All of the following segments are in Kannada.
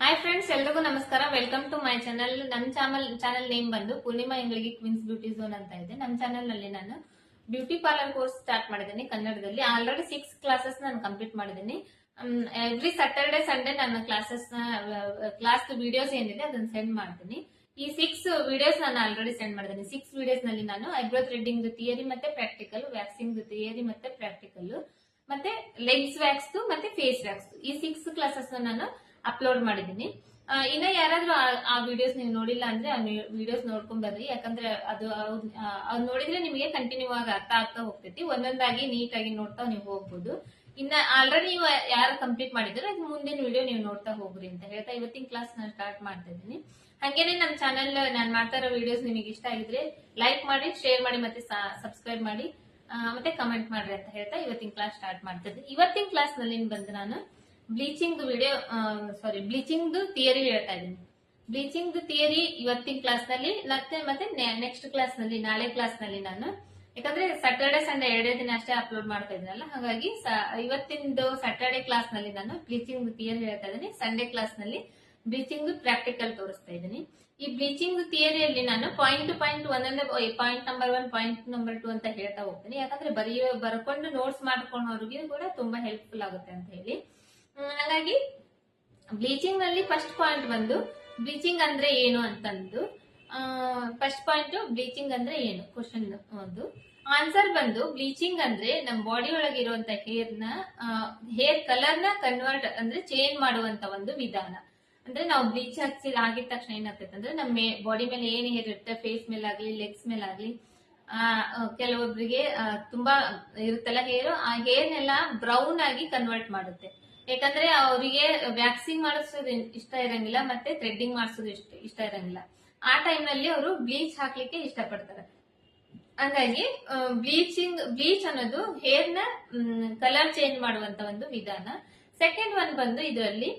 ಹಾಯ್ ಫ್ರೆಂಡ್ಸ್ ಎಲ್ರಿಗೂ ನಮಸ್ಕಾರ. ವೆಲ್ಕಮ್ ಟು ಮೈ ಚಾನಲ್ ನಮ್ಮ ಚಾನಲ್ ಚಾನಲ್ ನೇಮ್ ಬಂದು ಪೂರ್ಣಿಮಾ ಇಂಗ್ಳಿಗೆ ಕ್ವಿನ್ಸ್ ಬ್ಯೂಟಿ ಝೋನ್ ಅಂತ ಇದೆ. ನಮ್ಮ ಚಾನಲ್ನಲ್ಲಿ ನಾನು ಬ್ಯೂಟಿ ಪಾರ್ಲರ್ ಕೋರ್ಸ್ ಸ್ಟಾರ್ಟ್ ಮಾಡಿದ್ದೀನಿ ಕನ್ನಡದಲ್ಲಿ. ಆಲ್ರೆಡಿ ಸಿಕ್ಸ್ ಕ್ಲಾಸಸ್ ನಾನು ಕಂಪ್ಲೀಟ್ ಮಾಡಿದ್ದೀನಿ. ಎವ್ರಿ ಸ್ಯಾಟರ್ಡೆ ಸಂಡೇ ನನ್ನ ಕ್ಲಾಸಸ್ ಕ್ಲಾಸ್ ವಿಡಿಯೋಸ್ ಏನಿದೆ ಅದನ್ನ ಸೆಂಡ್ ಮಾಡ್ತೀನಿ. ಈ ಸಿಕ್ಸ್ ವಿಡಿಯೋಸ್ ನಾನು ಆಲ್ರೆಡಿ ಸೆಂಡ್ ಮಾಡಿದ್ದೀನಿ. ಸಿಕ್ಸ್ ವಿಡಿಯೋಸ್ನಲ್ಲಿ ನಾನು ಐಬ್ರೋ ಥ್ರೆಡ್ಡಿಂಗ್ ಥಿಯರಿ ಮತ್ತೆ ಪ್ರಾಕ್ಟಿಕಲ್ ವ್ಯಾಕ್ಸಿಂಗ್ ಥಿಯರಿ ಮತ್ತೆ ಪ್ರಾಕ್ಟಿಕಲ್ ಮತ್ತೆ ಲೆಗ್ಸ್ ವ್ಯಾಕ್ಸ್ ಮತ್ತೆ ಫೇಸ್ ವ್ಯಾಕ್ಸ್ ಈ ಸಿಕ್ಸ್ ಕ್ಲಾಸಸ್ ನಾನು ಅಪ್ಲೋಡ್ ಮಾಡಿದ್ದೀನಿ. ಇನ್ನ ಯಾರಾದ್ರೂ ಆ- ವಿಡಿಯೋಸ್ ನೀವು ನೋಡಿಲ್ಲ ಅಂದ್ರೆ ಆ ವಿಡಿಯೋಸ್ ನೋಡ್ಕೊಂಡ್ ಬರ್ರಿ. ಯಾಕಂದ್ರೆ ಅದು ಅದ್ ನೋಡಿದ್ರೆ ನಿಮಗೆ ಕಂಟಿನ್ಯೂ ಆಗಿ ಅರ್ಥ ಆಗ್ತಾ ಹೋಗ್ತೈತಿ. ಒಂದೊಂದಾಗಿ ನೀಟಾಗಿ ನೋಡ್ತಾ ನೀವು ಹೋಗ್ಬೋದು. ಇನ್ನ ಆಲ್ರೆಡಿ ನೀವು ಯಾರು ಕಂಪ್ಲೀಟ್ ಮಾಡಿದ್ರೆ ಅದು ಮುಂದಿನ ವಿಡಿಯೋ ನೀವು ನೋಡ್ತಾ ಹೋಗ್ರಿ ಅಂತ ಹೇಳ್ತಾ ಇವತ್ತಿನ ಕ್ಲಾಸ್ ನಾನು ಸ್ಟಾರ್ಟ್ ಮಾಡ್ತಾ ಇದ್ದೀನಿ. ಹಂಗೇನೆ ನಮ್ಮ ಚಾನಲ್ ನಾನು ಮಾಡ್ತಾ ಇರೋ ವಿಡಿಯೋಸ್ ನಿಮಗೆ ಇಷ್ಟ ಆಗಿದ್ರೆ ಲೈಕ್ ಮಾಡಿ ಶೇರ್ ಮಾಡಿ ಮತ್ತೆ ಸಬ್ಸ್ಕ್ರೈಬ್ ಮಾಡಿ. ಮತ್ತೆ ಕಮೆಂಟ್ ಮಾಡ್ರಿ ಅಂತ ಹೇಳ್ತಾ ಇವತ್ತಿನ ಕ್ಲಾಸ್ ಸ್ಟಾರ್ಟ್ ಮಾಡ್ತಾ ಇದ್ದೀನಿ ಇವತ್ತಿನ ಕ್ಲಾಸ್ನಲ್ಲಿ ಬಂದು ನಾನು bleaching video sorry bleaching theory ಹೇಳ್ತಾ ಇದ್ದೀನಿ. ಬ್ಲೀಚಿಂಗ್ ಥಿಯರಿ ಇವತ್ತಿನ ಕ್ಲಾಸ್ನಲ್ಲಿ ಮತ್ತೆ ನೆಕ್ಸ್ಟ್ ಕ್ಲಾಸ್ನಲ್ಲಿ ನಾಳೆ ಕ್ಲಾಸ್ನಲ್ಲಿ ನಾನು. ಯಾಕಂದ್ರೆ ಸಾಟರ್ಡೆ ಸಂಡೇ ಎರಡೇ ದಿನ ಅಷ್ಟೇ ಅಪ್ಲೋಡ್ ಮಾಡ್ತಾ ಇದ್ದೀನಲ್ಲ, ಹಾಗಾಗಿ ಇವತ್ತಿಂದು ಸ್ಯಾಟರ್ಡೆ ಕ್ಲಾಸ್ನಲ್ಲಿ ನಾನು ಬ್ಲೀಚಿಂಗ್ ಥಿಯರಿ ಹೇಳ್ತಾ ಇದ್ದೀನಿ. ಸಂಡೇ ಕ್ಲಾಸ್ನಲ್ಲಿ ಬ್ಲೀಚಿಂಗ್ ಪ್ರಾಕ್ಟಿಕಲ್ ತೋರಿಸ್ತಾ ಇದ್ದೀನಿ. ಈ ಬ್ಲೀಚಿಂಗ್ ಥಿಯರಿಯಲ್ಲಿ ನಾನು ಪಾಯಿಂಟ್ ಟು ಪಾಯಿಂಟ್ ಒಂದೊಂದೇ point number one point number two ಅಂತ ಹೇಳ್ತಾ ಹೋಗ್ತೀನಿ. ಯಾಕಂದ್ರೆ ಬರೆಯೋ, ಬರ್ಕೊಂಡು ನೋಟ್ಸ್ ಮಾಡ್ಕೊಂಡವ್ರಿಗೆ ಕೂಡ ತುಂಬಾ ಹೆಲ್ಪ್ಫುಲ್ ಆಗುತ್ತೆ ಅಂತ ಹೇಳಿ. ಹಾಗಾಗಿ ಬ್ಲೀಚಿಂಗ್ನಲ್ಲಿ ಫಸ್ಟ್ ಪಾಯಿಂಟ್ ಬಂದು ಬ್ಲೀಚಿಂಗ್ ಅಂದ್ರೆ ಏನು ಅಂತಂದು ಫಸ್ಟ್ ಪಾಯಿಂಟ್ ಬ್ಲೀಚಿಂಗ್ ಅಂದ್ರೆ ಏನು? ಕ್ವಶನ್ ಒಂದು. ಆನ್ಸರ್ ಬಂದು ಬ್ಲೀಚಿಂಗ್ ಅಂದ್ರೆ ನಮ್ಮ ಬಾಡಿ ಒಳಗೆ ಇರುವಂತ ಹೇರ್ ಹೇರ್ ಕಲರ್ನ ಕನ್ವರ್ಟ್ ಅಂದ್ರೆ ಚೇಂಜ್ ಮಾಡುವಂತ ಒಂದು ವಿಧಾನ. ಅಂದ್ರೆ ನಾವು ಬ್ಲೀಚ್ ಹಚ್ಚಿ ಆಗಿದ ತಕ್ಷಣ ಏನಾಗ್ತೈತೆ ಅಂದ್ರೆ ನಮ್ಮ ಬಾಡಿ ಮೇಲೆ ಏನ್ ಹೇರ್ ಇರುತ್ತೆ ಫೇಸ್ ಮೇಲೆ ಆಗ್ಲಿ ಲೆಗ್ಸ್ ಮೇಲೆ ಆಗ್ಲಿ ಆ, ಕೆಲವೊಬ್ಬರಿಗೆ ತುಂಬಾ ಇರುತ್ತಲ್ಲ ಹೇರ್ ಆ ಹೇರ್ನೆಲ್ಲ ಬ್ರೌನ್ ಆಗಿ ಕನ್ವರ್ಟ್ ಮಾಡುತ್ತೆ. ಯಾಕಂದ್ರೆ ಅವರಿಗೆ ವ್ಯಾಕ್ಸಿಂಗ್ ಮಾಡಿಸೋದು ಇಷ್ಟ ಇರಂಗಿಲ್ಲ, ಮತ್ತೆ ಥ್ರೆಡ್ಡಿಂಗ್ ಮಾಡಿಸೋದು ಇಷ್ಟ ಇಷ್ಟ ಇರಂಗಿಲ್ಲ. ಆ ಟೈಮ್ನಲ್ಲಿ ಅವರು ಬ್ಲೀಚ್ ಹಾಕ್ಲಿಕ್ಕೆ ಇಷ್ಟಪಡ್ತಾರೆ. ಹಂಗಾಗಿ ಬ್ಲೀಚಿಂಗ್ ಬ್ಲೀಚ್ ಅನ್ನೋದು ಹೇರ್ನ ಕಲರ್ ಚೇಂಜ್ ಮಾಡುವಂತ ಒಂದು ವಿಧಾನ. ಸೆಕೆಂಡ್ ಒನ್ ಬಂದು ಇದರಲ್ಲಿ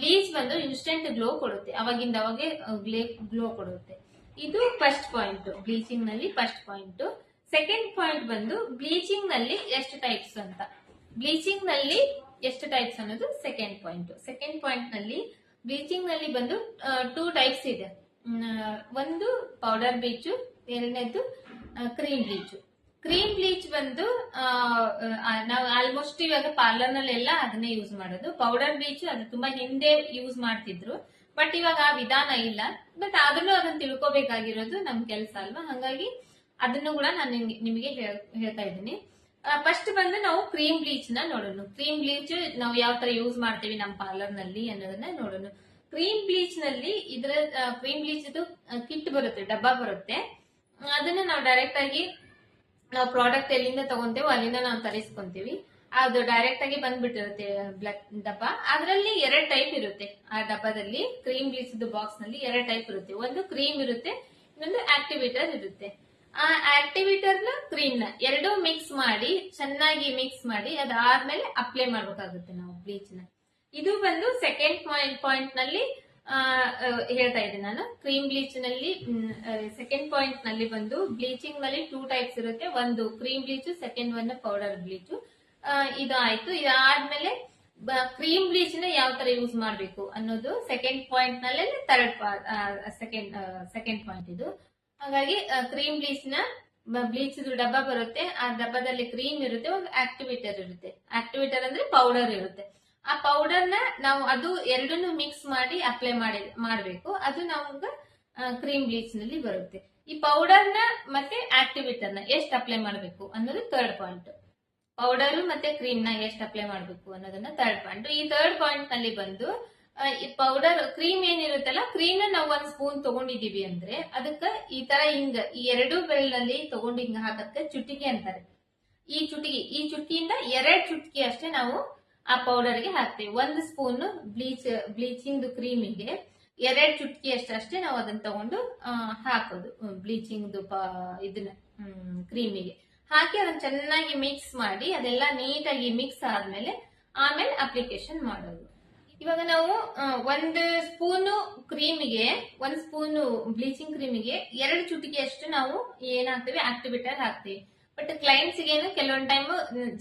ಬ್ಲೀಚ್ ಬಂದು ಇನ್ಸ್ಟೆಂಟ್ ಗ್ಲೋ ಕೊಡುತ್ತೆ. ಅವಾಗಿಂದ ಅವಾಗೆ ಗ್ಲೋ ಕೊಡುತ್ತೆ. ಇದು ಫಸ್ಟ್ ಪಾಯಿಂಟ್ ಬ್ಲೀಚಿಂಗ್ನಲ್ಲಿ ಫಸ್ಟ್ ಪಾಯಿಂಟ್ ಸೆಕೆಂಡ್ ಪಾಯಿಂಟ್ ಬಂದು ಬ್ಲೀಚಿಂಗ್ನಲ್ಲಿ ಎಷ್ಟು ಟೈಪ್ಸ್ ಅಂತ. ಬ್ಲೀಚಿಂಗ್ನಲ್ಲಿ ಎಷ್ಟು ಟೈಪ್ಸ್ ಅನ್ನೋದು ಸೆಕೆಂಡ್ ಪಾಯಿಂಟ್ ಸೆಕೆಂಡ್ ಪಾಯಿಂಟ್ನಲ್ಲಿ ಬ್ಲೀಚಿಂಗ್ನಲ್ಲಿ ಬಂದು ಟೂ ಟೈಪ್ಸ್ ಇದೆ. ಒಂದು ಪೌಡರ್ ಬ್ಲೀಚು ಎರಡನೇದು ಕ್ರೀಮ್ ಬ್ಲೀಚು ಕ್ರೀಮ್ ಬ್ಲೀಚ್ ಬಂದು ನಾವು ಆಲ್ಮೋಸ್ಟ್ ಇವಾಗ ಪಾರ್ಲರ್ ನಲ್ಲೆಲ್ಲ ಅದನ್ನೇ ಯೂಸ್ ಮಾಡೋದು. ಪೌಡರ್ ಬ್ಲೀಚ್ ಅದು ತುಂಬಾ ಹಿಂದೆ ಯೂಸ್ ಮಾಡ್ತಿದ್ರು. ಬಟ್ ಇವಾಗ ಆ ವಿಧಾನ ಇಲ್ಲ. ಬಟ್ ಆದ್ರೂ ಅದನ್ನ ತಿಳ್ಕೊಬೇಕಾಗಿರೋದು ನಮ್ ಕೆಲಸ ಅಲ್ವಾ? ಹಂಗಾಗಿ ಅದನ್ನು ಕೂಡ ನಾನು ನಿಮ್ಗೆ- ನಿಮಗೆ ಹೇಳ್- ಹೇಳ್ತಾ ಇದ್ದೀನಿ. ಫಸ್ಟ್ ಬಂದು ನಾವು ಕ್ರೀಮ್ ಬ್ಲೀಚ್ನ ನೋಡೋಣ. ಕ್ರೀಮ್ ಬ್ಲೀಚ್ ನಾವು ಯಾವ ತರ ಯೂಸ್ ಮಾಡ್ತೀವಿ ನಮ್ಮ ಪಾರ್ಲರ್ನಲ್ಲಿ ಅನ್ನೋದನ್ನ ನೋಡೋಣ. ಕ್ರೀಮ್ ಬ್ಲೀಚ್ನಲ್ಲಿ ಇದ್ರ ಕ್ರೀಮ್ ಬ್ಲೀಚ್ ಕಿಟ್ ಬರುತ್ತೆ, ಡಬ್ಬ ಬರುತ್ತೆ. ಅದನ್ನ ನಾವು ಡೈರೆಕ್ಟ್ ಆಗಿ ನಾವು ಪ್ರಾಡಕ್ಟ್ ಎಲ್ಲಿಂದ ತಗೊಂತೇವೋ ಅಲ್ಲಿಂದ ನಾವು ತರಿಸ್ಕೊಂತೀವಿ. ಅದು ಡೈರೆಕ್ಟ್ ಆಗಿ ಬಂದ್ಬಿಟ್ಟಿರುತ್ತೆ ಬ್ಲಾಕ್ ಡಬ್ಬ. ಅದರಲ್ಲಿ ಎರಡ್ ಟೈಪ್ ಇರುತ್ತೆ. ಆ ಡಬ್ಬದಲ್ಲಿ ಕ್ರೀಮ್ ಬ್ಲೀಚ್ ಬಾಕ್ಸ್ನಲ್ಲಿ ಎರಡ್ ಟೈಪ್ ಇರುತ್ತೆ. ಒಂದು ಕ್ರೀಮ್ ಇರುತ್ತೆ, ಇನ್ನೊಂದು ಆಕ್ಟಿವೇಟರ್ ಇರುತ್ತೆ. ಆ ಆಕ್ಟಿವೇಟರ್ನ ನ ಕ್ರೀಮ್ನ ಎರಡೂ ಮಿಕ್ಸ್ ಮಾಡಿ, ಚೆನ್ನಾಗಿ ಮಿಕ್ಸ್ ಮಾಡಿ, ಅದಾದ್ಮೇಲೆ ಅಪ್ಲೈ ಮಾಡ್ಬೇಕಾಗುತ್ತೆ ನಾವು ಬ್ಲೀಚ್ನ. ಇದು ಬಂದು ಸೆಕೆಂಡ್ ಪಾಯಿಂಟ್ ಪಾಯಿಂಟ್ನಲ್ಲಿ ಹೇಳ್ತಾ ಇದ್ದೆ ನಾನು. ಕ್ರೀಮ್ ಬ್ಲೀಚ್ನಲ್ಲಿ ಸೆಕೆಂಡ್ ಪಾಯಿಂಟ್ನಲ್ಲಿ ಬಂದು ಬ್ಲೀಚಿಂಗ್ನಲ್ಲಿ ಟೂ ಟೈಪ್ಸ್ ಇರುತ್ತೆ. ಒಂದು cream bleach second one powder bleach ಇದು ಆಯ್ತು ಇದಾದ್ಮೇಲೆ ಕ್ರೀಮ್ ಬ್ಲೀಚ್ನ ಯಾವ ತರ ಯೂಸ್ ಮಾಡಬೇಕು ಅನ್ನೋದು ಸೆಕೆಂಡ್ ಪಾಯಿಂಟ್ನಲ್ಲಿ ಥರ್ಡ್ ಸೆಕೆಂಡ್ ಸೆಕೆಂಡ್ ಪಾಯಿಂಟ್ ಇದು. ಹಾಗಾಗಿ ಕ್ರೀಮ್ ಬ್ಲೀಚ್ನ ಬ್ಲೀಚ್ ಡಬ್ಬ ಬರುತ್ತೆ. ಆ ಡಬ್ಬದಲ್ಲಿ ಕ್ರೀಮ್ ಇರುತ್ತೆ, ಒಂದು ಆಕ್ಟಿವೇಟರ್ ಇರುತ್ತೆ. ಆಕ್ಟಿವೇಟರ್ ಅಂದ್ರೆ ಪೌಡರ್ ಇರುತ್ತೆ. ಆ ಪೌಡರ್ನ ನಾವು ಅದು ಎರಡನ್ನು ಮಿಕ್ಸ್ ಮಾಡಿ ಅಪ್ಲೈ ಮಾಡಿ, ಮಾಡಬೇಕು. ಅದು ನಮ್ಗೆ ಕ್ರೀಮ್ ಬ್ಲೀಚ್ನಲ್ಲಿ ಬರುತ್ತೆ. ಈ ಪೌಡರ್ನ ಮತ್ತೆ ಆಕ್ಟಿವೇಟರ್ನ ಎಷ್ಟು ಅಪ್ಲೈ ಮಾಡಬೇಕು ಅನ್ನೋದು ಥರ್ಡ್ ಪಾಯಿಂಟ್ ಪೌಡರ್ ಮತ್ತೆ ಕ್ರೀಮ್ನ ಎಷ್ಟು ಅಪ್ಲೈ ಮಾಡಬೇಕು ಅನ್ನೋದನ್ನ ಥರ್ಡ್ ಪಾಯಿಂಟ್ ಈ ಥರ್ಡ್ ಪಾಯಿಂಟ್ನಲ್ಲಿ ಬಂದು ಪೌಡರ್ ಕ್ರೀಮ್ ಏನಿರುತ್ತಲ್ಲ ಕ್ರೀಮ್ ನಾವು ಒಂದ್ ಸ್ಪೂನ್ ತಗೊಂಡಿದೀವಿ ಅಂದ್ರೆ ಅದಕ್ಕ ಈ ತರ ಹಿಂಗ, ಈ ಎರಡು ಬೆರಳಲ್ಲಿ ತಗೊಂಡು ಹಿಂಗ ಹಾಕಕ್ಕೆ ಚುಟ್ಟಿಗೆ ಅಂತಾರೆ. ಈ ಚುಟ್ಟಿಗೆ ಈ ಚುಟಿಯಿಂದ ಎರಡ್ ಚುಟ್ಕಿ ಅಷ್ಟೇ ನಾವು ಆ ಪೌಡರ್ಗೆ ಹಾಕ್ತೇವೆ. ಒಂದು ಸ್ಪೂನ್ ಬ್ಲೀಚ್ ಬ್ಲೀಚಿಂಗ್ ಕ್ರೀಮಿಗೆ ಎರಡ್ ಚುಟ್ಕಿ ಅಷ್ಟೇ ನಾವು ಅದನ್ನ ತಗೊಂಡು ಹಾಕೋದು ಬ್ಲೀಚಿಂಗ್ ಇದನ್ನ ಕ್ರೀಮಿಗೆ ಹಾಕಿ ಅದನ್ನ ಚೆನ್ನಾಗಿ ಮಿಕ್ಸ್ ಮಾಡಿ, ಅದೆಲ್ಲ ನೀಟಾಗಿ ಮಿಕ್ಸ್ ಆದ್ಮೇಲೆ ಆಮೇಲೆ ಅಪ್ಲಿಕೇಶನ್ ಮಾಡೋದು. ಇವಾಗ ನಾವು ಒಂದು ಸ್ಪೂನು ಕ್ರೀಮಿಗೆ, ಒಂದ್ ಸ್ಪೂನು ಬ್ಲೀಚಿಂಗ್ ಕ್ರೀಮಿಗೆ ಎರಡು ಚುಟಿಗೆ ಅಷ್ಟು ನಾವು ಏನಾಗ್ತೀವಿ, ಆಕ್ಟಿವೇಟರ್ ಹಾಕ್ತೀವಿ. ಬಟ್ ಕ್ಲೈಂಟ್ಸ್ ಏನು ಕೆಲವೊಂದ್ ಟೈಮ್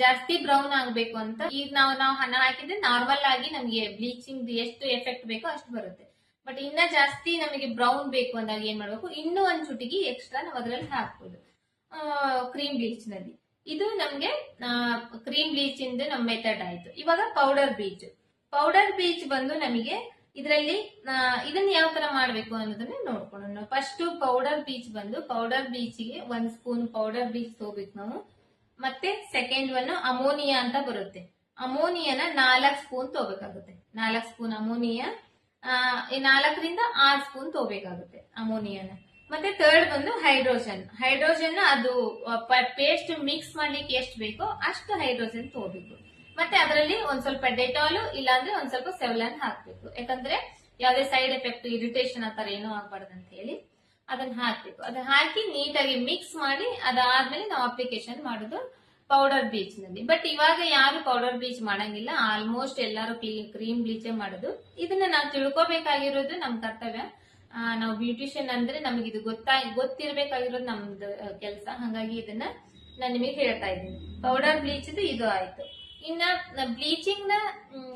ಜಾಸ್ತಿ ಬ್ರೌನ್ ಆಗ್ಬೇಕು ಅಂತ. ಈಗ ನಾವು ನಾವು ಹಣ ಹಾಕಿದ್ರೆ ನಾರ್ಮಲ್ ಆಗಿ ನಮಗೆ ಬ್ಲೀಚಿಂಗ್ ಎಷ್ಟು ಎಫೆಕ್ಟ್ ಬೇಕೋ ಅಷ್ಟು ಬರುತ್ತೆ. ಬಟ್ ಇನ್ನ ಜಾಸ್ತಿ ನಮಗೆ ಬ್ರೌನ್ ಬೇಕು ಅಂದಾಗ ಏನ್ ಮಾಡ್ಬೇಕು, ಇನ್ನೂ ಒಂದ್ ಚುಟಿಗೆ ಎಕ್ಸ್ಟ್ರಾ ನಾವು ಅದರಲ್ಲಿ ಹಾಕ್ಬೋದು. ಕ್ರೀಮ್ ಬ್ಲೀಚ್ನಲ್ಲಿ ಇದು ನಮ್ಗೆ ಕ್ರೀಮ್ ಬ್ಲೀಚ್ ಇಂದ ನಮ್ ಮೆಥಡ್ ಆಯ್ತು. ಇವಾಗ ಪೌಡರ್ ಬೀಚ್ ಪೌಡರ್ ಪೀಚ್ ಬಂದು ನಮಗೆ ಇದರಲ್ಲಿ ಇದನ್ನ ಯಾವ ತರ ಮಾಡಬೇಕು ಅನ್ನೋದನ್ನ ನೋಡ್ಕೊಳ್ಳೋಣ ಫಸ್ಟ್ ಪೌಡರ್ ಬೀಚ್ ಬಂದು, ಪೌಡರ್ ಬೀಚ್ಗೆ ಒಂದ್ ಸ್ಪೂನ್ ಪೌಡರ್ ಬೀಚ್ ತಗೋಬೇಕು ನಾವು. ಮತ್ತೆ ಸೆಕೆಂಡ್ ಒನ್ ಅಮೋನಿಯಾ ಅಂತ ಬರುತ್ತೆ. ಅಮೋನಿಯಾನ ನಾಲ್ಕು ಸ್ಪೂನ್ ತಗೋಬೇಕಾಗುತ್ತೆ ನಾಲ್ಕು ಸ್ಪೂನ್ ಅಮೋನಿಯಾ ಈ ನಾಲ್ಕರಿಂದ ಆರು ಸ್ಪೂನ್ ತಗೋಬೇಕಾಗುತ್ತೆ ಅಮೋನಿಯಾನ. ಮತ್ತೆ ಥರ್ಡ್ ಬಂದು ಹೈಡ್ರೋಜನ್. ಹೈಡ್ರೋಜನ್ ಅದು ಪೇಸ್ಟ್ ಮಿಕ್ಸ್ ಮಾಡ್ಲಿಕ್ಕೆ ಎಷ್ಟು ಬೇಕೋ ಅಷ್ಟು ಹೈಡ್ರೋಜನ್ ತಗೋಬೇಕು ಮತ್ತೆ ಅದರಲ್ಲಿ ಒಂದ್ ಸ್ವಲ್ಪ ಡೆಟಾಲು, ಇಲ್ಲಾಂದ್ರೆ ಒಂದ್ ಸ್ವಲ್ಪ ಸೆವಲನ್ ಹಾಕ್ಬೇಕು. ಯಾಕಂದ್ರೆ ಯಾವ್ದೇ ಸೈಡ್ ಎಫೆಕ್ಟ್, ಇರಿಟೇಷನ್ ಆ ತರ ಏನೂ ಆಗ್ಬಾರ್ದು ಅಂತ ಹೇಳಿ ಅದನ್ನ ಹಾಕ್ಬೇಕು. ಅದನ್ನ ಹಾಕಿ ನೀಟಾಗಿ ಮಿಕ್ಸ್ ಮಾಡಿ ಅದಾದ್ಮೇಲೆ ನಾವು ಅಪ್ಲಿಕೇಶನ್ ಮಾಡೋದು ಪೌಡರ್ ಬೀಚ್ನಲ್ಲಿ ಬಟ್ ಇವಾಗ ಯಾರು ಪೌಡರ್ ಬೀಚ್ ಮಾಡಂಗಿಲ್ಲ. ಆಲ್ಮೋಸ್ಟ್ ಎಲ್ಲಾರು ಕ್ರೀಮ್ ಬ್ಲೀಚೇ ಮಾಡೋದು. ಇದನ್ನ ನಾವು ತಿಳ್ಕೊಬೇಕಾಗಿರೋದು ನಮ್ ಕರ್ತವ್ಯ. ನಾವು ಬ್ಯೂಟಿಷಿಯನ್ ಅಂದ್ರೆ ನಮಗೆ ಇದು ಗೊತ್ತಾ, ಗೊತ್ತಿರಬೇಕಾಗಿರೋದು ನಮ್ದು ಕೆಲಸ. ಹಾಗಾಗಿ ಇದನ್ನ ನಾನು ನಿಮಗೆ ಹೇಳ್ತಾ ಇದ್ದೀನಿ. ಪೌಡರ್ ಬ್ಲೀಚ್ ಇದು ಆಯ್ತು. ಇನ್ನ ಬ್ಲೀಚಿಂಗ್ನ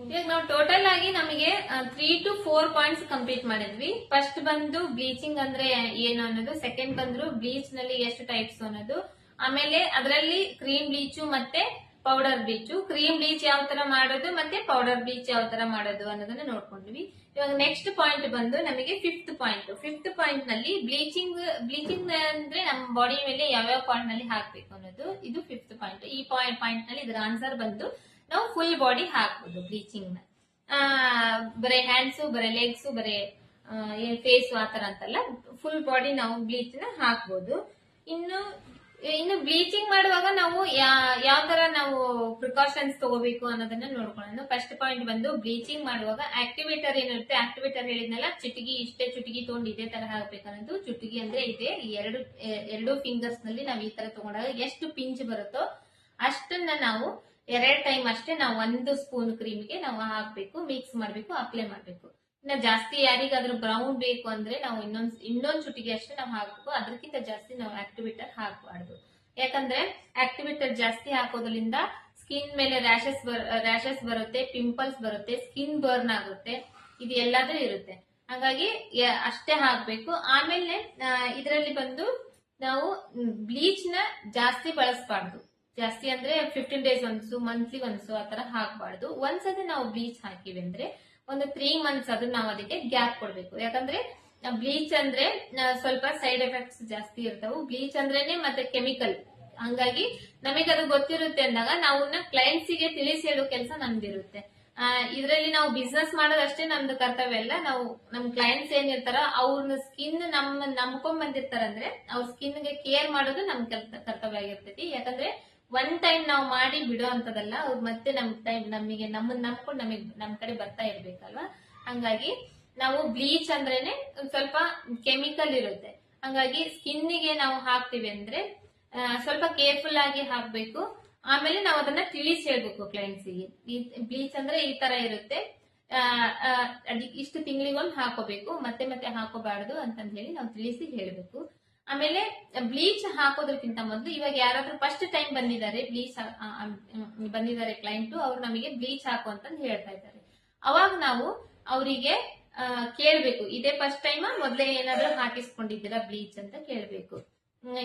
ಇವಾಗ ನಾವು ಟೋಟಲ್ ಆಗಿ ನಮಗೆ three to four points complete ಮಾಡಿದ್ವಿ. ಫಸ್ಟ್ ಬಂದು ಬ್ಲೀಚಿಂಗ್ ಅಂದ್ರೆ ಏನು ಅನ್ನೋದು ಸೆಕೆಂಡ್ ಬಂದ್ರು ಬ್ಲೀಚ್ನಲ್ಲಿ ಎಷ್ಟು ಟೈಪ್ಸ್ ಅನ್ನೋದು. ಆಮೇಲೆ ಅದರಲ್ಲಿ ಕ್ರೀಮ್ ಬ್ಲೀಚು ಮತ್ತೆ ಪೌಡರ್ ಬ್ಲೀಚು ಕ್ರೀಮ್ ಬ್ಲೀಚ್ ಯಾವ ತರ ಮಾಡೋದು ಮತ್ತೆ ಪೌಡರ್ ಬ್ಲೀಚ್ ಯಾವ ತರ ಮಾಡೋದು ಅನ್ನೋದನ್ನ ನೋಡ್ಕೊಂಡ್ವಿ. ಇವಾಗ ನೆಕ್ಸ್ಟ್ ಪಾಯಿಂಟ್ ಬಂದು ನಮಗೆ ಫಿಫ್ತ್ ಪಾಯಿಂಟ್ ಫಿಫ್ತ್ ಪಾಯಿಂಟ್ನಲ್ಲಿ ಬ್ಲೀಚಿಂಗ್ ಬ್ಲೀಚಿಂಗ್ ಅಂದ್ರೆ ನಮ್ಮ ಬಾಡಿ ಮೇಲೆ ಯಾವ್ಯಾವ ಪಾಯಿಂಟ್ನಲ್ಲಿ ಹಾಕ್ಬೇಕು ಅನ್ನೋದು. ಇದು ಫಿಫ್ತ್ ಪಾಯಿಂಟ್ ಈ ಪಾಯಿಂಟ್ ಪಾಯಿಂಟ್ನಲ್ಲಿ ಇದರ ಆನ್ಸರ್ ಬಂದು ನಾವು ಫುಲ್ ಬಾಡಿ ಹಾಕ್ಬೋದು ಬ್ಲೀಚಿಂಗ್ನ. ಬರೀ ಹ್ಯಾಂಡ್ಸು ಬರೀ ಲೆಗ್ಸ್ ಬರೀ ಫೇಸ್ ಆತರ ಅಂತಲ್ಲ ಫುಲ್ ಬಾಡಿ ನಾವು ಬ್ಲೀಚ್ನ ಹಾಕ್ಬೋದು. ಇನ್ನು ಇನ್ನು ಬ್ಲೀಚಿಂಗ್ ಮಾಡುವಾಗ ನಾವು ಯಾವ ತರ ನಾವು ಪ್ರಿಕಾಷನ್ಸ್ ತಗೋಬೇಕು ಅನ್ನೋದನ್ನ ನೋಡ್ಕೊಳ್ಳೋಣ. ಫಸ್ಟ್ ಪಾಯಿಂಟ್ ಬಂದು ಬ್ಲೀಚಿಂಗ್ ಮಾಡುವಾಗ ಆಕ್ಟಿವೇಟರ್ ಏನಿರುತ್ತೆ ಆಕ್ಟಿವೇಟರ್ ಹೇಳಿದ್ನಲ್ಲ ಚುಟಿಗಿ ಇಷ್ಟೇ ಚುಟಿಗಿ ತಗೊಂಡು ಇದೇ ತರ ಹಾಕ್ಬೇಕನ್ನೋದು ಚುಟಿಗಿ ಅಂದ್ರೆ ಇದೆ. ಎರಡು ಎರಡು ಫಿಂಗರ್ಸ್ನಲ್ಲಿ ನಾವು ಈ ತರ ತಗೊಂಡಾಗ ಎಷ್ಟು ಪಿಂಚ್ ಬರುತ್ತೋ ಅಷ್ಟನ್ನ ನಾವು ಎರಡ್ ಟೈಮ್ ಅಷ್ಟೇ ನಾವು ಒಂದು ಸ್ಪೂನ್ ಕ್ರೀಮ್ಗೆ ನಾವು ಹಾಕ್ಬೇಕು ಮಿಕ್ಸ್ ಮಾಡ್ಬೇಕು ಅಪ್ಲೈ ಮಾಡ್ಬೇಕು. ಇನ್ನ ಜಾಸ್ತಿ ಯಾರಿಗಾದ್ರೂ ಬ್ರೌನ್ ಬೇಕು ಅಂದ್ರೆ ನಾವು ಇನ್ನೊಂದ್ ಇನ್ನೊಂದ್ ಚುಟಿಗೆ ಅಷ್ಟೇ ನಾವು ಹಾಕ್ಬೇಕು. ಅದಕ್ಕಿಂತ ಜಾಸ್ತಿ ನಾವು ಆಕ್ಟಿವೇಟರ್ ಹಾಕಬಾರ್ದು. ಯಾಕಂದ್ರೆ ಆಕ್ಟಿವೇಟರ್ ಜಾಸ್ತಿ ಹಾಕೋದ್ರಿಂದ ಸ್ಕಿನ್ ಮೇಲೆ ರ್ಯಾಶಸ್ ರ್ಯಾಶಸ್ ಬರುತ್ತೆ ಪಿಂಪಲ್ಸ್ ಬರುತ್ತೆ ಸ್ಕಿನ್ ಬರ್ನ್ ಆಗುತ್ತೆ. ಇದು ಎಲ್ಲಾದ್ರೂ ಇರುತ್ತೆ. ಹಾಗಾಗಿ ಅಷ್ಟೇ ಹಾಕ್ಬೇಕು. ಆಮೇಲೆ ಇದರಲ್ಲಿ ಬಂದು ನಾವು ಬ್ಲೀಚ್ನ ಜಾಸ್ತಿ ಬಳಸಬಾರ್ದು. ಜಾಸ್ತಿ ಅಂದ್ರೆ fifteen days once monthly once ಆತರ ಹಾಕಬಾರ್ದು. ಒಂದ್ಸತಿ ನಾವು ಬ್ಲೀಚ್ ಹಾಕಿವಿ ಅಂದ್ರೆ ಒಂದು ತ್ರೀ ಮಂತ್ಸ್ ಆದ್ರೂ ನಾವು ಅದಕ್ಕೆ ಗ್ಯಾಪ್ ಕೊಡ್ಬೇಕು. ಯಾಕಂದ್ರೆ ಬ್ಲೀಚ್ ಅಂದ್ರೆ ಸ್ವಲ್ಪ ಸೈಡ್ ಎಫೆಕ್ಟ್ಸ್ ಜಾಸ್ತಿ ಇರ್ತಾವು. ಬ್ಲೀಚ್ ಅಂದ್ರೇನೆ ಮತ್ತೆ ಕೆಮಿಕಲ್ ಹಂಗಾಗಿ ನಮಗೆ ಅದು ಗೊತ್ತಿರುತ್ತೆ ಅಂದಾಗ ನಾವು ಕ್ಲೈಂಟ್ಸ್ಗೆ ತಿಳಿಸಿ ಹೇಳೋ ಕೆಲಸ ನಮ್ದಿರುತ್ತೆ. ಇದರಲ್ಲಿ ನಾವು ಬಿಸ್ನೆಸ್ ಮಾಡೋದಷ್ಟೇ ನಮ್ದು ಕರ್ತವ್ಯ ಅಲ್ಲ. ನಾವು ನಮ್ ಕ್ಲೈಂಟ್ಸ್ ಏನಿರ್ತಾರ ಅವ್ರ ಸ್ಕಿನ್ ನಮ್ಮ ನಂಬ್ಕೊಂಡ್ ಬಂದಿರ್ತಾರಂದ್ರೆ ಅವ್ರ ಸ್ಕಿನ್ಗೆ ಕೇರ್ ಮಾಡೋದು ನಮ್ ಕರ್ತವ್ಯ ಆಗಿರ್ತೈತಿ. ಯಾಕಂದ್ರೆ ಒನ್ ಟೈಮ್ ನಾವು ಮಾಡಿ ಬಿಡೋ ಅಂತದಲ್ಲ, ಅವ್ರು ಮತ್ತೆ ನಮ್ ಟೈಮ್ ನಮಗೆ ನಮ್ಮನ್ನ ನಂಬ್ಕೊಂಡು ನಮಗ್ ನಮ್ ಕಡೆ ಬರ್ತಾ ಇರ್ಬೇಕಲ್ವಾ? ಹಂಗಾಗಿ ನಾವು ಬ್ಲೀಚ್ ಅಂದ್ರೇನೆ ಸ್ವಲ್ಪ ಕೆಮಿಕಲ್ ಇರುತ್ತೆ. ಹಂಗಾಗಿ ಸ್ಕಿನ್ನಿಗೆ ನಾವು ಹಾಕ್ತಿವಿ ಅಂದ್ರೆ ಸ್ವಲ್ಪ ಕೇರ್ಫುಲ್ ಆಗಿ ಹಾಕ್ಬೇಕು. ಆಮೇಲೆ ನಾವು ಅದನ್ನ ತಿಳಿಸಿ ಹೇಳ್ಬೇಕು ಕ್ಲೈಂಟ್ಸಿಗೆ ಈ ಬ್ಲೀಚ್ ಅಂದ್ರೆ ಈ ತರ ಇರುತ್ತೆ. ಇಷ್ಟು ತಿಂಗಳಿಗೊಂದು ಹಾಕೋಬೇಕು. ಮತ್ತೆ ಮತ್ತೆ ಹಾಕೋಬಾರ್ದು ಅಂತಂದ್ ಹೇಳಿ ನಾವು ತಿಳಿಸಿ ಹೇಳ್ಬೇಕು. ಆಮೇಲೆ ಬ್ಲೀಚ್ ಹಾಕೋದಕ್ಕಿಂತ ಮೊದಲು ಇವಾಗ ಯಾರಾದ್ರೂ ಫಸ್ಟ್ ಟೈಮ್ ಬಂದಿದ್ದಾರೆ ಬ್ಲೀಚ್ ಬಂದಿದ್ದಾರೆ ಕ್ಲೈಂಟ್ ಅವ್ರು ನಮಗೆ ಬ್ಲೀಚ್ ಹಾಕು ಅಂತಂದು ಹೇಳ್ತಾ ಇದ್ದಾರೆ. ಅವಾಗ ನಾವು ಅವರಿಗೆ ಕೇಳ್ಬೇಕು, ಇದೇ ಫಸ್ಟ್ ಟೈಮ್ ಮೊದಲೇ ಏನಾದ್ರೂ ಹಾಕಿಸ್ಕೊಂಡಿದ್ದೀರಾ ಬ್ಲೀಚ್ ಅಂತ ಕೇಳ್ಬೇಕು.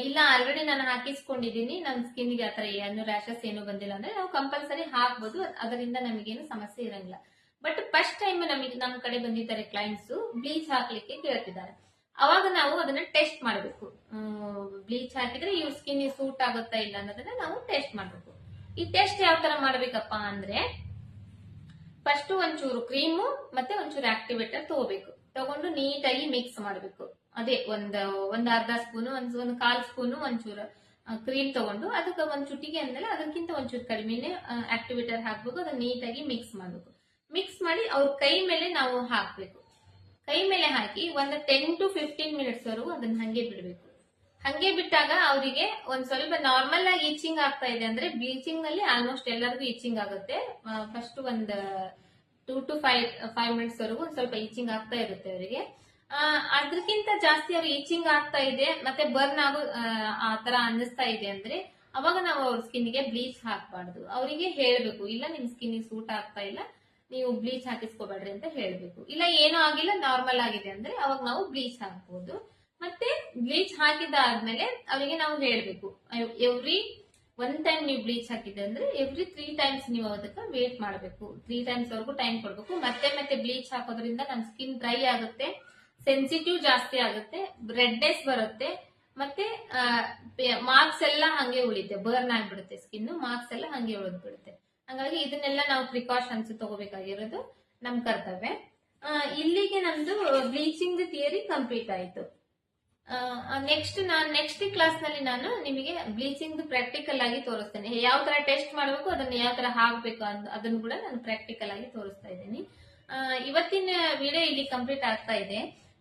ಇಲ್ಲ ಆಲ್ರೆಡಿ ನಾನು ಹಾಕಿಸ್ಕೊಂಡಿದ್ದೀನಿ ನನ್ನ ಸ್ಕಿನ್ಗೆ ಆತರ ಏನು ರ್ಯಾಶಸ್ ಏನು ಬಂದಿಲ್ಲ ಅಂದ್ರೆ ನಾವು ಕಂಪಲ್ಸರಿ ಹಾಕ್ಬೋದು, ಅದರಿಂದ ನಮಗೇನು ಸಮಸ್ಯೆ ಇರಂಗಿಲ್ಲ. ಬಟ್ ಫಸ್ಟ್ ಟೈಮ್ ನಮಗೆ ನಮ್ಮ ಕಡೆ ಬಂದಿದ್ದಾರೆ ಕ್ಲೈಂಟ್ಸ್ ಬ್ಲೀಚ್ ಹಾಕ್ಲಿಕ್ಕೆ ಕೇಳ್ತಿದ್ದಾರೆ. ಅವಾಗ ನಾವು ಅದನ್ನ ಟೆಸ್ಟ್ ಮಾಡಬೇಕು. ಬ್ಲೀಚ್ ಹಾಕಿದ್ರೆ ಇವ್ರ ಸ್ಕಿನ್ ಸೂಟ್ ಆಗುತ್ತಾ ಇಲ್ಲ ಅನ್ನೋದನ್ನ ನಾವು ಟೆಸ್ಟ್ ಮಾಡಬೇಕು. ಈ ಟೆಸ್ಟ್ ಯಾವ ತರ ಮಾಡ್ಬೇಕಪ್ಪ ಅಂದ್ರೆ ಫಸ್ಟ್ ಒಂಚೂರು ಕ್ರೀಮು ಮತ್ತೆ ಒಂಚೂರು ಆಕ್ಟಿವೇಟರ್ ತಗೋಬೇಕು. ತಗೊಂಡು ನೀಟಾಗಿ ಮಿಕ್ಸ್ ಮಾಡಬೇಕು. ಅದೇ ಒಂದ್ ಒಂದ್ ಅರ್ಧ ಸ್ಪೂನು ಒಂದ್ ಒಂದ್ ಕಾಲ್ ಸ್ಪೂನು ಒಂಚೂರು ಕ್ರೀಮ್ ತಗೊಂಡು ಅದಕ್ಕೆ ಒಂದ್ ಚುಟಿಗೆ ಅಂದ್ಮೇಲೆ ಅದಕ್ಕಿಂತ ಒಂಚೂರು ಕಡಿಮೆನೆ ಆಕ್ಟಿವೇಟರ್ ಹಾಕ್ಬೇಕು. ಅದನ್ನ ನೀಟಾಗಿ ಮಿಕ್ಸ್ ಮಾಡಬೇಕು. ಮಿಕ್ಸ್ ಮಾಡಿ ಅವ್ರ ಕೈ ಮೇಲೆ ನಾವು ಹಾಕ್ಬೇಕು. ಕೈ ಮೇಲೆ ಹಾಕಿ ಒಂದು ಟೆನ್ ಟು ಫಿಫ್ಟೀನ್ ಮಿನಿಟ್ಸ್ ವರೆಗೂ ಅದನ್ನ ಹಂಗೆ ಬಿಡಬೇಕು. ಹಂಗೆ ಬಿಟ್ಟಾಗ ಅವರಿಗೆ ಒಂದ್ ಸ್ವಲ್ಪ ನಾರ್ಮಲ್ ಆಗಿ ಈಚಿಂಗ್ ಆಗ್ತಾ ಇದೆ ಅಂದ್ರೆ ಬ್ಲೀಚಿಂಗ್ನಲ್ಲಿ ಆಲ್ಮೋಸ್ಟ್ ಎಲ್ಲರಿಗೂ ಈಚಿಂಗ್ ಆಗುತ್ತೆ. ಫಸ್ಟ್ ಒಂದ್ two to five five minutes ವರೆಗೂ ಒಂದ್ ಸ್ವಲ್ಪ ಈಚಿಂಗ್ ಆಗ್ತಾ ಇರುತ್ತೆ ಅವರಿಗೆ. ಅದಕ್ಕಿಂತ ಜಾಸ್ತಿ ಅವ್ರಿಗೆ ಈಚಿಂಗ್ ಆಗ್ತಾ ಇದೆ ಮತ್ತೆ ಬರ್ನ್ ಆಗೋ ಆ, ತರ ಅನ್ನಿಸ್ತಾ ಇದೆ ಅಂದ್ರೆ ಅವಾಗ ನಾವು ಅವ್ರ ಸ್ಕಿನ್ಗೆ ಬ್ಲೀಚ್ ಹಾಕಬಾರ್ದು. ಅವರಿಗೆ ಹೇಳ್ಬೇಕು ಇಲ್ಲ ನಿಮ್ ಸ್ಕಿನ್ಗೆ ಸೂಟ್ ಆಗ್ತಾ ಇಲ್ಲ ನೀವು ಬ್ಲೀಚ್ ಹಾಕಿಸ್ಕೋಬೇಡ್ರಿ ಅಂತ ಹೇಳ್ಬೇಕು. ಇಲ್ಲ, ಏನೂ ಆಗಿಲ್ಲ ನಾರ್ಮಲ್ ಆಗಿದೆ ಅಂದ್ರೆ ಅವಾಗ ನಾವು ಬ್ಲೀಚ್ ಹಾಕ್ಬೋದು. ಮತ್ತೆ ಬ್ಲೀಚ್ ಹಾಕಿದಾದ್ಮೇಲೆ ಅವರಿಗೆ ನಾವು ಹೇಳ್ಬೇಕು. ಎವ್ರಿ ಒನ್ ಟೈಮ್ ನೀವು ಬ್ಲೀಚ್ ಹಾಕಿದೆ ಅಂದ್ರೆ ಎವ್ರಿ ತ್ರೀ ಟೈಮ್ಸ್ ನೀವು ಅದಕ್ಕೆ ವೇಟ್ ಮಾಡಬೇಕು. ತ್ರೀ ಟೈಮ್ಸ್ ವರೆಗೂ ಟೈಮ್ ಕೊಡ್ಬೇಕು. ಮತ್ತೆ ಮತ್ತೆ ಬ್ಲೀಚ್ ಹಾಕೋದ್ರಿಂದ ನಮ್ ಸ್ಕಿನ್ ಡ್ರೈ ಆಗುತ್ತೆ ಸೆನ್ಸಿಟಿವ್ ಜಾಸ್ತಿ ಆಗುತ್ತೆ ರೆಡ್ನೆಸ್ ಬರುತ್ತೆ. ಮತ್ತೆ ಮಾರ್ಕ್ಸ್ ಎಲ್ಲ ಹಂಗೆ ಉಳಿತೆ ಬರ್ನ್ ಆಗ್ಬಿಡುತ್ತೆ ಸ್ಕಿನ್ ಮಾರ್ಕ್ಸ್ ಎಲ್ಲ ಹಂಗೆ ಉಳಿದ್ ಬಿಡುತ್ತೆ ಹಂಗಾಗಿ ಇದನ್ನೆಲ್ಲ ನಾವು ಪ್ರಿಕಾಷನ್ಸ್ ತಗೋಬೇಕಾಗಿರೋದು ನಮ್ ಕರ್ತವ್ಯ. ಇಲ್ಲಿಗೆ ನಮ್ದು ಬ್ಲೀಚಿಂಗ್ ಥಿಯರಿ ಕಂಪ್ಲೀಟ್ ಆಯ್ತು. ನೆಕ್ಸ್ಟ್ ನಾನು ನೆಕ್ಸ್ಟ್ ಕ್ಲಾಸ್ನಲ್ಲಿ ನಾನು ನಿಮಗೆ ಬ್ಲೀಚಿಂಗ್ ಪ್ರಾಕ್ಟಿಕಲ್ ಆಗಿ ತೋರಿಸ್ತೇನೆ. ಯಾವ ತರ ಟೆಸ್ಟ್ ಮಾಡಬೇಕು, ಅದನ್ನ ಯಾವ ತರ ಹಾಕ್ಬೇಕು ಅಂತ ಅದನ್ನು ಕೂಡ ನಾನು ಪ್ರಾಕ್ಟಿಕಲ್ ಆಗಿ ತೋರಿಸ್ತಾ ಇದ್ದೀನಿ. ಇವತ್ತಿನ ವಿಡಿಯೋ ಇಲ್ಲಿ ಕಂಪ್ಲೀಟ್ ಆಗ್ತಾ ಇದೆ.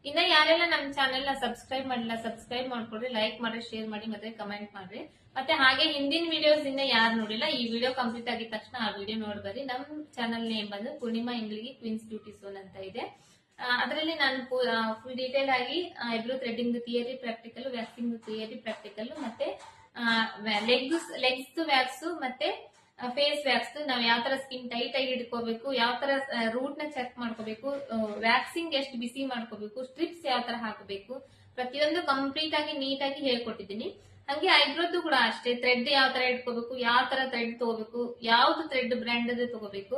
ಇನ್ನ ಯಾರೆಲ್ಲ ನಮ್ಮ ಚಾನೆಲ್ನ ಸಬ್ಸ್ಕ್ರೈಬ್ ಮಾಡಿಲ್ಲ ಸಬ್ಸ್ಕ್ರೈಬ್ ಮಾಡ್ಕೊಡ್ರಿ ಲೈಕ್ ಮಾಡ್ರಿ ಶೇರ್ ಮಾಡಿ ಮತ್ತೆ ಕಮೆಂಟ್ ಮಾಡ್ರಿ. ಮತ್ತೆ ಹಾಗೆ ಹಿಂದಿನ ವಿಡಿಯೋಸ್ ಇಂದ ಯಾರು ನೋಡಿಲ್ಲ, ಈ ವಿಡಿಯೋ ಕಂಪ್ಲೀಟ್ ಆಗಿದ ತಕ್ಷಣ ಆ ವಿಡಿಯೋ ನೋಡ್ಬರ್ರಿ ನಮ್ಮ ಚಾನಲ್ ನೇಮ್ ಬಂದು ಪೂರ್ಣಿಮಾ ಇಂಗ್ಲಿಗೆ ಕ್ವಿನ್ಸ್ ಬ್ಯೂಟಿ ಸೋನ್ ಅಂತ ಇದೆ. ಅದರಲ್ಲಿ ನಾನು ಫುಲ್ ಡೀಟೇಲ್ ಆಗಿ eyebrow threading theory practical waxing theory practical ಮತ್ತೆ ಲೆಗ್ಸ್ ಲೆಗ್ಸ್ ವ್ಯಾಕ್ಸ್ ಮತ್ತೆ ಫೇಸ್ ವ್ಯಾಕ್ಸ್ ನಾವ್ ಯಾವ ತರ ಸ್ಕಿನ್ ಟೈಟ್ ಆಗಿ ಇಟ್ಕೋಬೇಕು, ಯಾವ ತರ ರೂಟ್ನ ಚೆಕ್ ಮಾಡ್ಕೋಬೇಕು ವ್ಯಾಕ್ಸಿಂಗ್ ಎಷ್ಟು ಬಿಸಿ ಮಾಡ್ಕೋಬೇಕು ಸ್ಟ್ರಿಪ್ಸ್ ಯಾವ ತರ ಹಾಕಬೇಕು, ಪ್ರತಿಯೊಂದು ಕಂಪ್ಲೀಟ್ ಆಗಿ ನೀಟ್ ಆಗಿ ಹೇಳ್ಕೊಟ್ಟಿದ್ದೀನಿ. ಹಂಗೆ ಐಬ್ರೋದು ಕೂಡ ಅಷ್ಟೇ. ಥ್ರೆಡ್ ಯಾವ ತರ ಇಟ್ಕೋಬೇಕು, ಯಾವ ತರ ಥ್ರೆಡ್ ತಗೋಬೇಕು, ಯಾವ್ದು ಥ್ರೆಡ್ ಬ್ರ್ಯಾಂಡ್ ತಗೋಬೇಕು,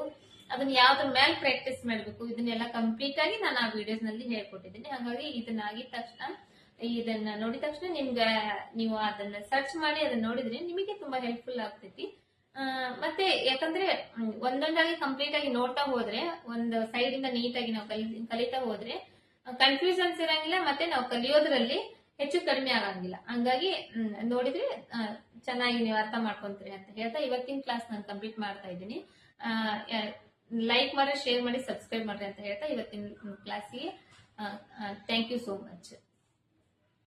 ಅದನ್ನ ಯಾವ್ದ್ರ ಮೇಲೆ ಪ್ರಾಕ್ಟೀಸ್ ಮಾಡಬೇಕು, ಇದನ್ನೆಲ್ಲ ಕಂಪ್ಲೀಟ್ ಆಗಿ ನಾನು ಆ ವಿಡಿಯೋಸ್ನಲ್ಲಿ ಹೇಳ್ಕೊಟ್ಟಿದ್ದೀನಿ. ಹಾಗಾಗಿ ಇದನ್ನ ಆಗಿದ ತಕ್ಷಣ, ಇದನ್ನ ನೋಡಿದ ತಕ್ಷಣ ನಿಮ್ಗೆ ನೀವು ಅದನ್ನ ಸರ್ಚ್ ಮಾಡಿ ಅದನ್ನ ನೋಡಿದ್ರೆ ನಿಮಗೆ ತುಂಬಾ ಹೆಲ್ಪ್ಫುಲ್ ಆಗ್ತೈತಿ. ಮತ್ತೆ ಯಾಕಂದ್ರೆ ಒಂದೊಂದಾಗಿ ಕಂಪ್ಲೀಟ್ ಆಗಿ ನೋಡ್ತಾ ಹೋದ್ರೆ, ಒಂದು ಸೈಡ್ ಇಂದ ನೀಟಾಗಿ ನಾವು ಕಲಿ, ಕಲಿತಾ ಹೋದ್ರೆ ಕನ್ಫ್ಯೂಷನ್ಸ್ ಇರಂಗಿಲ್ಲ, ಮತ್ತೆ ನಾವು ಕಲಿಯೋದ್ರಲ್ಲಿ ಹೆಚ್ಚು ಕಡಿಮೆ ಆಗಂಗಿಲ್ಲ. ಹಂಗಾಗಿ ನೋಡಿದ್ರೆ ಚೆನ್ನಾಗಿ ನೀವು ಅರ್ಥ ಮಾಡ್ಕೊಂತೀರಿ ಅಂತ ಹೇಳ್ತಾ ಇವತ್ತಿನ ಕ್ಲಾಸ್ ನಾನು ಕಂಪ್ಲೀಟ್ ಮಾಡ್ತಾ ಇದ್ದೀನಿ. ಲೈಕ್ ಮಾಡಿ ಶೇರ್ ಮಾಡಿ ಸಬ್ಸ್ಕ್ರೈಬ್ ಮಾಡ್ರಿ ಅಂತ ಹೇಳ್ತಾ ಇವತ್ತಿನ ಕ್ಲಾಸಿಗೆ ಥ್ಯಾಂಕ್ ಯು ಸೋ ಮಚ್